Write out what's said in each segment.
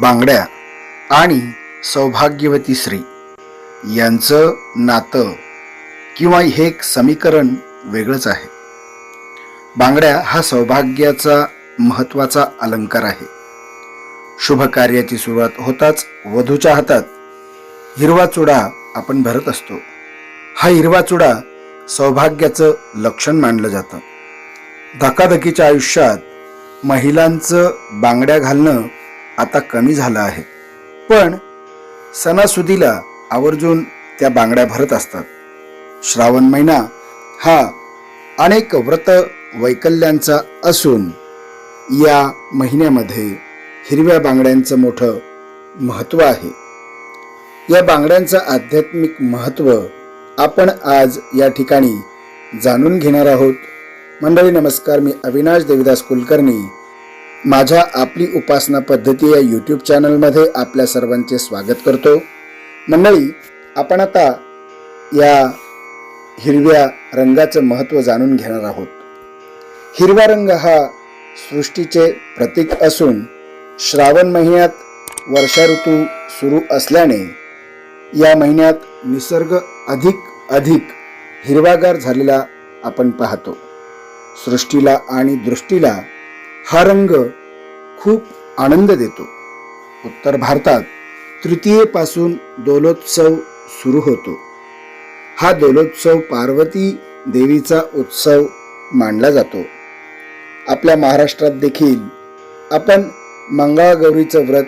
बांगड्या आणि सौभाग्यवती स्त्री. यांचं नातं किंवा हे एक समीकरण वेगळंच आहे. बांगड्या हा सौभाग्याचा महत्त्वाचा अलंकार आहे. शुभ कार्याची सुरुवात होताच वधूच्या हातात हिरवा चुडा आपण भरत असतो. हा हिरवा चुडा सौभाग्याचं लक्षण मानलं जातं. धकाधकीच्या आयुष्यात महिलांचं बांगड्या घालणं आता कमी झालं आहे. पण सणासुदीला आवर्जून त्या बांगड्या भरत असतात. श्रावण महिना हा अनेक व्रत वैकल्यांचा असून या महिन्यामध्ये हिरव्या बांगड्यांचं मोठं महत्त्व आहे. या बांगड्यांचं आध्यात्मिक महत्त्व आपण आज या ठिकाणी जाणून घेणार आहोत. मंडळी नमस्कार मी अविनाश देविदास कुलकर्णी. माझ्या आपली उपासना पद्धती या यूट्यूब चॅनलमध्ये आपल्या सर्वांचे स्वागत करतो. मंडळी आपण आता या हिरव्या रंगाचं महत्त्व जाणून घेणार आहोत. हिरवा रंग हा सृष्टीचे प्रतीक असून श्रावण महिन्यात वर्षा ऋतू सुरू असल्याने या महिन्यात निसर्ग अधिक अधिक हिरवागार झालेला आपण पाहतो. सृष्टीला आणि दृष्टीला हा रंग खूप आनंद देतो. उत्तर भारतात तृतीयेपासून दोलोत्सव सुरू होतो. हा दोलोत्सव पार्वती देवीचा उत्सव मानला जातो. आपल्या महाराष्ट्रात देखील आपण मंगळागौरीचं व्रत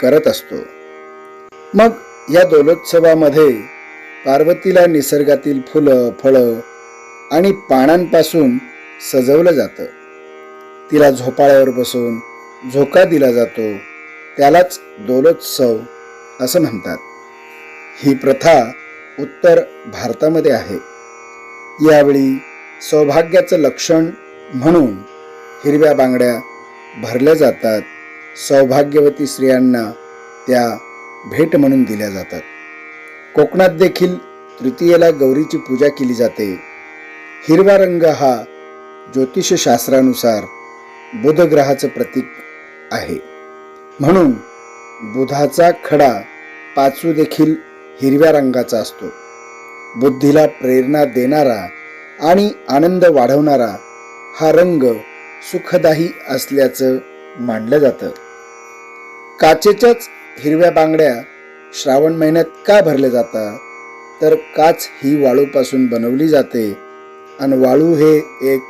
करत असतो. मग या दोलोत्सवामध्ये पार्वतीला निसर्गातील फुलं फळं आणि पानांपासून सजवलं जातं. तिला झोपाळ्यावर बसून झोका दिला जातो त्यालाच दोलोत्सव असं म्हणतात. ही प्रथा उत्तर भारतामध्ये आहे. यावेळी सौभाग्याचं लक्षण म्हणून हिरव्या बांगड्या भरल्या जातात. सौभाग्यवती स्त्रियांना त्या भेट म्हणून दिल्या जातात. कोकणात देखील तृतीयेला गौरीची पूजा केली जाते. हिरवा रंग हा ज्योतिषशास्त्रानुसार बुधग्रहाचं प्रतीक आहे. म्हणून बुधाचा खडा पाचू देखील हिरव्या रंगाचा असतो. बुद्धीला प्रेरणा देणारा आणि आनंद वाढवणारा हा रंग सुखदायी असल्याचं मानलं जातं. काचेच्याच हिरव्या बांगड्या श्रावण महिन्यात का भरल्या जातात? तर काच ही वाळूपासून बनवली जाते. आणि वाळू हे एक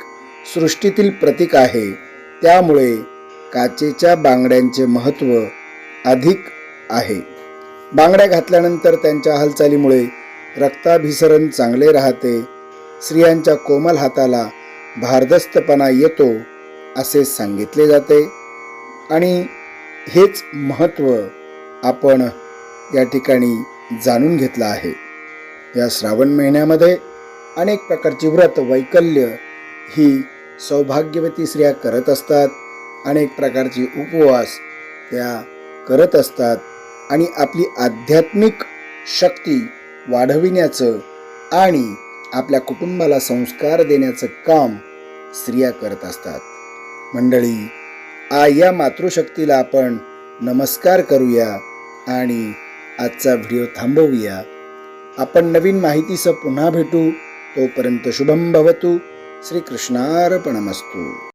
सृष्टीतील प्रतीक आहे. त्यामुळे काचेच्या बांगड्यांचे महत्त्व अधिक आहे. बांगड्या घातल्यानंतर त्यांच्या हालचालीमुळे रक्ताभिसरण चांगले राहते. स्त्रियांच्या कोमल हाताला भारदस्तपणा येतो असे सांगितले जाते. आणि हेच महत्त्व आपण या ठिकाणी जाणून घेतलं आहे. या श्रावण महिन्यामध्ये अनेक प्रकारची व्रत वैकल्य ही सौभाग्यवती स्त्रिया करत असतात. अनेक प्रकारची उपवास त्या करत असतात. आणि आपली आध्यात्मिक शक्ती वाढविण्याचं आणि आपल्या कुटुंबाला संस्कार देण्याचं काम स्त्रिया करत असतात. मंडळी आ या मातृशक्तीला आपण नमस्कार करूया आणि आजचा व्हिडिओ थांबवूया. आपण नवीन माहितीसह पुन्हा भेटू. तोपर्यंत शुभम भवतु. श्रीकृष्णार्पणमस्तू।